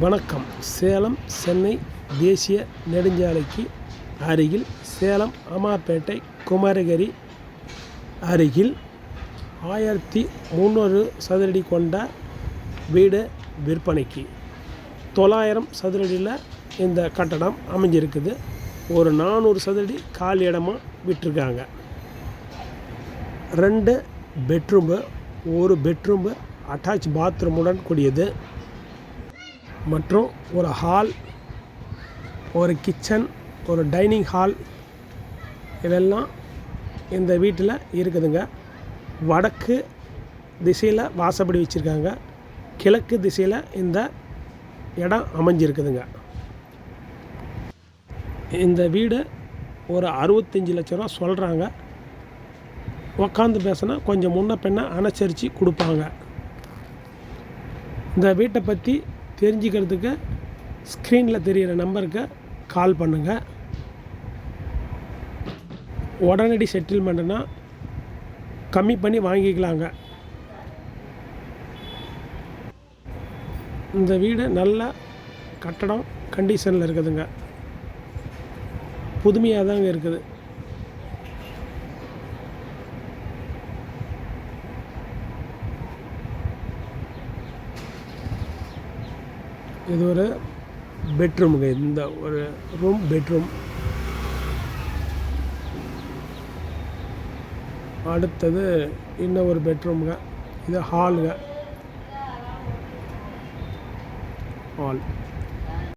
வணக்கம். சேலம் சென்னை தேசிய நெடுஞ்சாலைக்கு அருகில் சேலம் அம்மாப்பேட்டை குமரகிரி அருகில் ஆயிரத்தி முந்நூறு சதுரடி கொண்ட வீடு விற்பனைக்கு தொள்ளாயிரம் சதுரடியில் இந்த கட்டடம் அமைஞ்சிருக்குது. ஒரு நானூறு சதுரடி காலி இடமா விட்டுருக்காங்க. ரெண்டு பெட்ரூம்பு ஒரு பெட்ரூம்பு அட்டாச் பாத்ரூமுடன் கூடியது. மற்றும் ஒரு ஹால் ஒரு கிச்சன் ஒரு டைனிங் ஹால் இதெல்லாம் இந்த வீட்டில் இருக்குதுங்க. வடக்கு திசையில் வாசப்படி வச்சுருக்காங்க. கிழக்கு திசையில் இந்த இடம் அமைஞ்சிருக்குதுங்க. இந்த வீடு ஒரு அறுபத்தஞ்சி லட்ச ரூபா சொல்கிறாங்க உக்காந்து பேசினா கொஞ்சம் முன்ன பின்ன அனுசரித்து கொடுப்பாங்க. இந்த வீட்டை பற்றி தெரிஞ்சுக்கிறதுக்கு ஸ்க்ரீனில் தெரிகிற நம்பருக்கு கால் பண்ணுங்கள் உடனடி செட்டில்மெண்ட்னா கம்மி பண்ணி வாங்கிக்கலாங்க. இந்த வீடு நல்ல கட்டடம் கண்டிஷனில் இருக்குதுங்க. புதுமையாக தாங்க இருக்குது. இது ஒரு பெட்ரூமுங்க இந்த ஒரு ரூம் பெட்ரூம் அடுத்தது இன்னும் ஒரு பெட்ரூமுங்க இது ஹாலுங்க ஹால்